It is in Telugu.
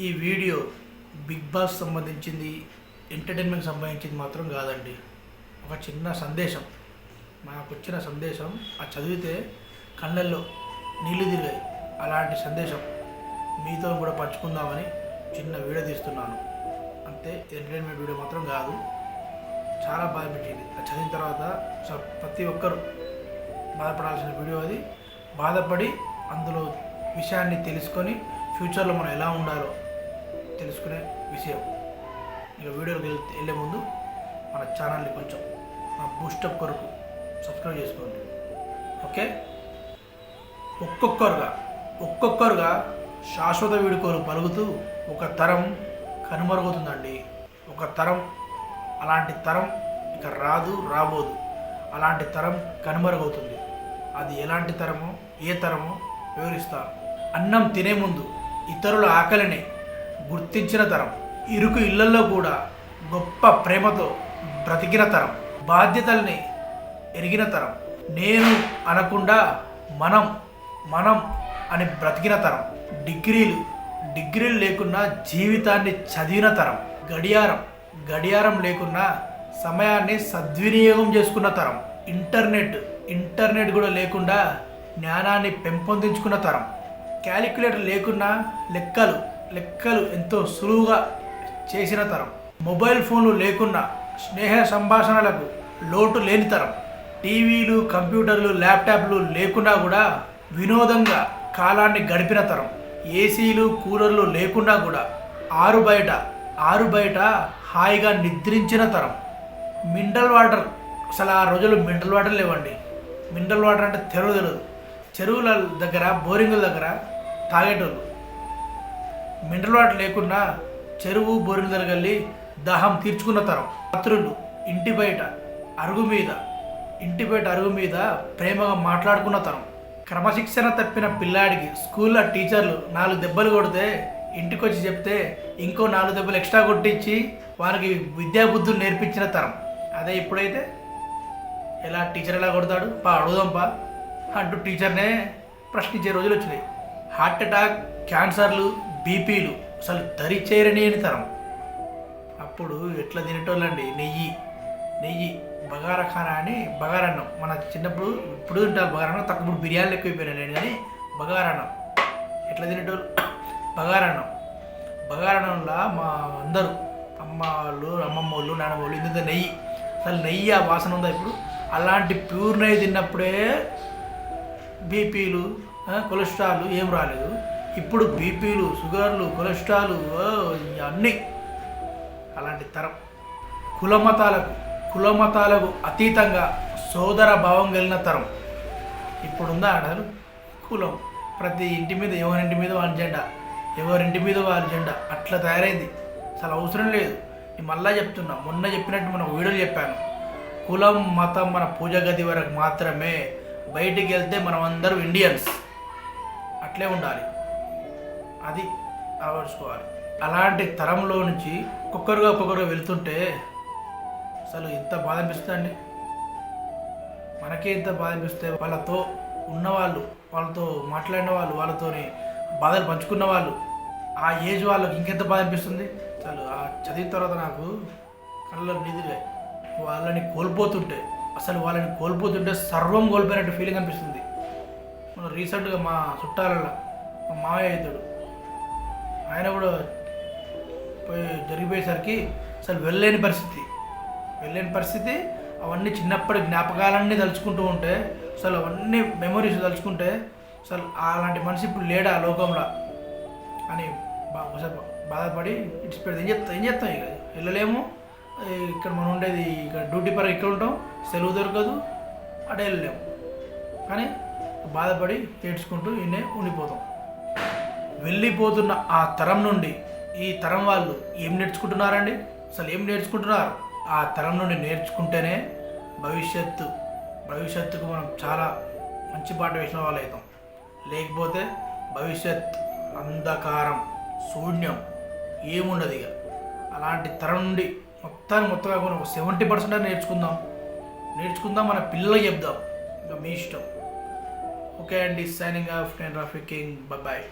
ఈ వీడియో బిగ్ బాస్ సంబంధించింది ఎంటర్టైన్మెంట్ సంబంధించింది మాత్రం కాదండి. ఒక చిన్న సందేశం. మనకు వచ్చిన సందేశం ఆ చదివితే కళ్ళల్లో నీళ్ళు తిరిగాయి. అలాంటి సందేశం మీతో కూడా పంచుకుందామని చిన్న వీడియో తీస్తున్నాను. అంతే ఎంటర్టైన్మెంట్ వీడియో మాత్రం కాదు. చాలా బాధ పెట్టింది. అది చదివిన తర్వాత స- ప్రతి ఒక్కరు బాధపడాల్సిన వీడియో అది. బాధపడి అందులో విషయాన్ని తెలుసుకొని ఫ్యూచర్లో మనం ఎలా ఉండాలో తెలుసుకునే విషయం. ఇక వీడియోకి వెళ్ళే ముందు మన ఛానల్ని కొంచెం మన బూస్టప్ కొరకు సబ్స్క్రైబ్ చేసుకోండి. ఓకే? ఒక్కొక్కరుగా ఒక్కొక్కరుగా శాశ్వత వీడుకోలు పలుకుతూ ఒక తరం కనుమరుగుతుందండి ఒక తరం అలాంటి తరం ఇక రాదు రాబోదు. అలాంటి తరం కనుమరుగవుతుంది. అది ఎలాంటి తరమో ఏ తరమో వివరిస్తాను అన్నం తినే ముందు ఇతరుల ఆకలిని గుర్తించిన తరం. ఇరుకు ఇళ్ళలో కూడా గొప్ప ప్రేమతో బ్రతికిన తరం. బాధ్యతల్ని ఎరిగిన తరం. నేను అనకుండా మనం మనం అని బ్రతికిన తరం. డిగ్రీలు డిగ్రీలు లేకున్నా జీవితాన్ని చదివిన తరం. గడియారం గడియారం లేకున్నా సమయాన్ని సద్వినియోగం చేసుకున్న తరం. ఇంటర్నెట్ ఇంటర్నెట్ కూడా లేకుండా జ్ఞానాన్ని పెంపొందించుకున్న తరం. క్యాలిక్యులేటర్ లేకున్నా లెక్కలు లెక్కలు ఎంతో సులువుగా చేసిన తరం. మొబైల్ ఫోన్లు లేకున్నా స్నేహ సంభాషణలకు లోటు లేని తరం. టీవీలు కంప్యూటర్లు ల్యాప్టాప్లు లేకుండా కూడా వినోదంగా కాలాన్ని గడిపిన తరం. ఏసీలు కూలర్లు లేకుండా కూడా ఆరు బయట ఆరు బయట హాయిగా నిద్రించిన తరం. మినరల్ వాటర్ అసలు ఆ రోజులు మినరల్ వాటర్ లేవండి. మినరల్ వాటర్ అంటే తెరువు తెలియదు చెరువుల దగ్గర బోరింగుల దగ్గర తాగేటోళ్ళు. మినరల్ వాటర్ లేకుండా చెరువు బొరులు తిరగల్లి దాహం తీర్చుకున్న తరం. రాత్రులు ఇంటి బయట అరుగు మీద ఇంటి బయట అరుగు మీద ప్రేమగా మాట్లాడుకున్న తరం. క్రమశిక్షణ తప్పిన పిల్లాడికి స్కూల్లో టీచర్లు నాలుగు దెబ్బలు కొడితే ఇంటికి వచ్చి చెప్తే ఇంకో నాలుగు దెబ్బలు ఎక్స్ట్రా కొట్టించి వారికి విద్యాబుద్ధులు నేర్పించిన తరం. అదే ఇప్పుడైతే? ఎలా టీచర్ ఎలా కొడతాడు? పా అడుగుదాంపా అంటూ టీచర్నే ప్రశ్నించే రోజులు వచ్చినాయి. హార్ట్ అటాక్ క్యాన్సర్లు బీపీలు అసలు దరి తరం. అప్పుడు ఎట్లా తినేటోళ్ళండి నెయ్యి. నెయ్యి బగారా ఖానా అని బగారన్నం. మన చిన్నప్పుడు ఇప్పుడు తింటారు బగారన్నం తక్కువ బిర్యానీలు ఎక్కువైపోయినా నేను కానీ బగారన్నం ఎట్లా తినేటోళ్ళు? బగారన్నం బగారన్నంలో మా అందరూ అమ్మ వాళ్ళు అమ్మమ్మ వాళ్ళు నాన్నమ్మ వాళ్ళు ఇంత నెయ్యి. అసలు నెయ్యి ఆ వాసన ఉందా ఇప్పుడు? అలాంటి ప్యూర్ నెయ్యి తిన్నప్పుడే బీపీలు కొలెస్ట్రాల్ ఏం రాలేదు. ఇప్పుడు బీపీలు షుగర్లు కొలెస్ట్రాల్ అన్నీ అలాంటి తరం. కులమతాలకు కులమతాలకు అతీతంగా సోదర భావం కలిగిన తరం. ఇప్పుడుందా ఆడారు కులం. ప్రతి ఇంటి మీద ఎవరింటి మీద వాళ్ళ జెండా ఎవరింటి మీద వాళ్ళ జెండా అట్లా తయారైంది. అసలు అవసరం లేదు. నేను మళ్ళా చెప్తున్నా మొన్న చెప్పినట్టు మనం వీడియోలు చెప్పాను. కులం మతం మన పూజ గది వరకు మాత్రమే బయటికి వెళ్తే మనం అందరం ఇండియన్స్ అట్లే ఉండాలి. అది అలవర్చుకోవాలి. అలాంటి తరంలో నుంచి ఒక్కొక్కరుగా ఒక్కొక్కరుగా వెళ్తుంటే అసలు ఎంత బాధ అనిపిస్తుందండి మనకే ఎంత బాధ అనిపిస్తే వాళ్ళతో ఉన్నవాళ్ళు వాళ్ళతో మాట్లాడిన వాళ్ళు వాళ్ళతోని బాధలు పంచుకున్న వాళ్ళు ఆ ఏజ్ వాళ్ళకి ఇంకెంత బాధ అనిపిస్తుంది చాలు ఆ చదివిన తర్వాత నాకు కళ్ళలో నిధులే వాళ్ళని కోల్పోతుంటే అసలు వాళ్ళని కోల్పోతుంటే సర్వం కోల్పోయినట్టు ఫీలింగ్ అనిపిస్తుంది. మన రీసెంట్గా మా చుట్టాలలో మా మావయ్య అవుతాడు ఆయన కూడా పోయి జరిగిపోయేసరికి అసలు వెళ్ళలేని పరిస్థితి. వెళ్ళలేని పరిస్థితి అవన్నీ చిన్నప్పటి జ్ఞాపకాలన్నీ తలుచుకుంటూ ఉంటే అసలు అవన్నీ మెమొరీస్ తలుచుకుంటే అసలు అలాంటి మనిషి ఇప్పుడు లేడా ఆ లోకంలో అని బా ఒకసారి బాధపడి ఇట్స్ పెడితే ఏం చెప్తా ఏం చెప్తాం ఇక? వెళ్ళలేము. ఇక్కడ మనం ఉండేది ఇక్కడ డ్యూటీ పరంగా ఇక్కడ ఉంటాం సెలవు దొరకదు అటు వెళ్ళలేము. కానీ బాధపడి ఏడ్చుకుంటూ ఇన్నే ఉండిపోతాం. వెళ్ళిపోతున్న ఆ తరం నుండి ఈ తరం వాళ్ళు ఏం నేర్చుకుంటున్నారండి? అసలు ఏం నేర్చుకుంటున్నారు? ఆ తరం నుండి నేర్చుకుంటేనే భవిష్యత్తు భవిష్యత్తుకు మనం చాలా మంచి పాట వేసిన వాళ్ళు అవుతాం. లేకపోతే భవిష్యత్ అంధకారం శూన్యం ఏముండదు ఇక. అలాంటి తరం నుండి మొత్తాన్ని మొత్తం కాకుండా ఒక సెవెంటీ పర్సెంట్ నేర్చుకుందాం. నేర్చుకుందాం మన పిల్లలకి చెప్దాం. ఇక మీ ఇష్టం. ఓకే అండి సైనింగ్ ఆఫ్ నేను రాఫీ కింగ్. బాయ్